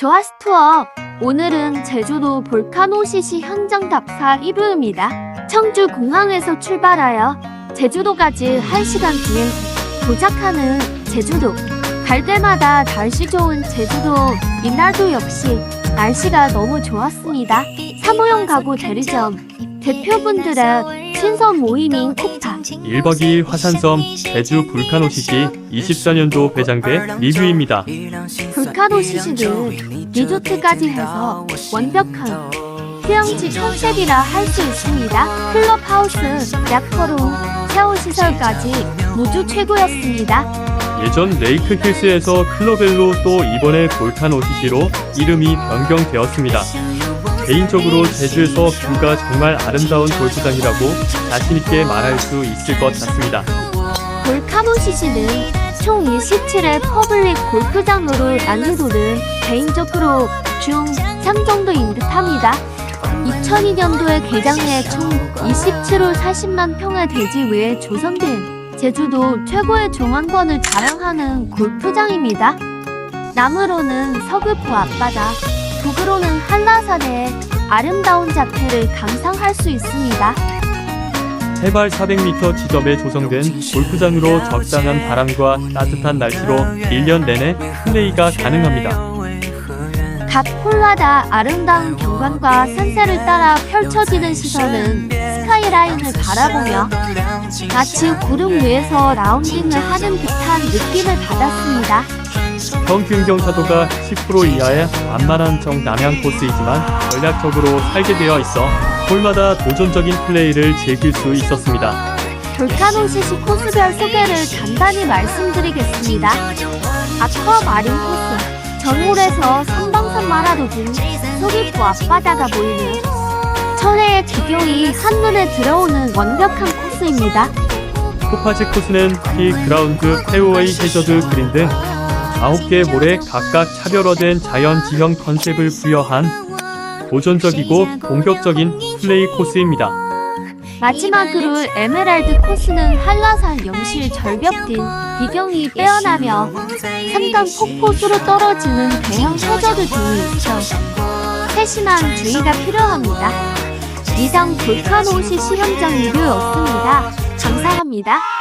조아스 투어 오늘은 제주도 볼카노 시시 현장 답사 1부입니다. 청주 공항에서 출발하여 제주도까지 1시간 뒤에 도착하는 제주도. 갈 때마다 날씨 좋은 제주도 이날도 역시 날씨가 너무 좋았습니다. 사무용 가구 대리점 대표분들의 친선 모임인 코파 1박 2일 화산섬 제주 불카노시시 24년도 배장대 리뷰입니다. 볼카노 시시는 리조트까지 해서 완벽한 휴양지 컨셉이라 할 수 있습니다. 클럽하우스, 약터룸, 샤워 시설까지 모두 최고였습니다. 예전 레이크 힐스에서 클로벨로 또 이번에 볼카노시시로 이름이 변경되었습니다. 개인적으로 제주에서 뷰가 정말 아름다운 골프장이라고 자신있게 말할 수 있을 것 같습니다. 볼카노 시시는 총 27의 퍼블릭 골프장으로 난이도는 개인적으로 중 3 정도 인 듯합니다. 2002년도에 개장해 총 27홀 40만 평의 대지 위에 조성된 제주도 최고의 조망권을 자랑하는 골프장입니다. 남으로는 서귀포 앞바다, 북으로는 한라산의 아름다운 자태를 감상할 수 있습니다. 해발 400m 지점에 조성된 골프장으로 적당한 바람과 따뜻한 날씨로 1년 내내 플레이가 가능합니다. 각 홀마다 아름다운 경관과 산세를 따라 펼쳐지는 시선은 스카이라인을 바라보며 마치 구름 위에서 라운딩을 하는 듯한 느낌을 받았습니다. 평균 경사도가 10% 이하의 완만한 정남향 코스이지만 전략적으로 설계되어 있어 홀마다 도전적인 플레이를 즐길 수 있었습니다. 볼카노 시시 코스별 소개를 간단히 말씀드리겠습니다. 아쿠아 마린 코스 전홀에서 삼방산 마라도중 서귀포 앞바다가 보이는 천혜의 기경이 한눈에 들어오는 완벽한 코스입니다. 코파지 코스는 티 그라운드, 페어웨이 해저드 그린 등 9개 몰에 각각 차별화된 자연 지형 컨셉을 부여한 도전적이고 공격적인 플레이 코스입니다. 마지막으로 에메랄드 코스는 한라산 영실 절벽 등 비경이 빼어나며 삼단 폭포수로 떨어지는 대형 해저드 등이 있어 세심한 주의가 필요합니다. 이상 볼카노시 실험장 리뷰였습니다. 감사합니다.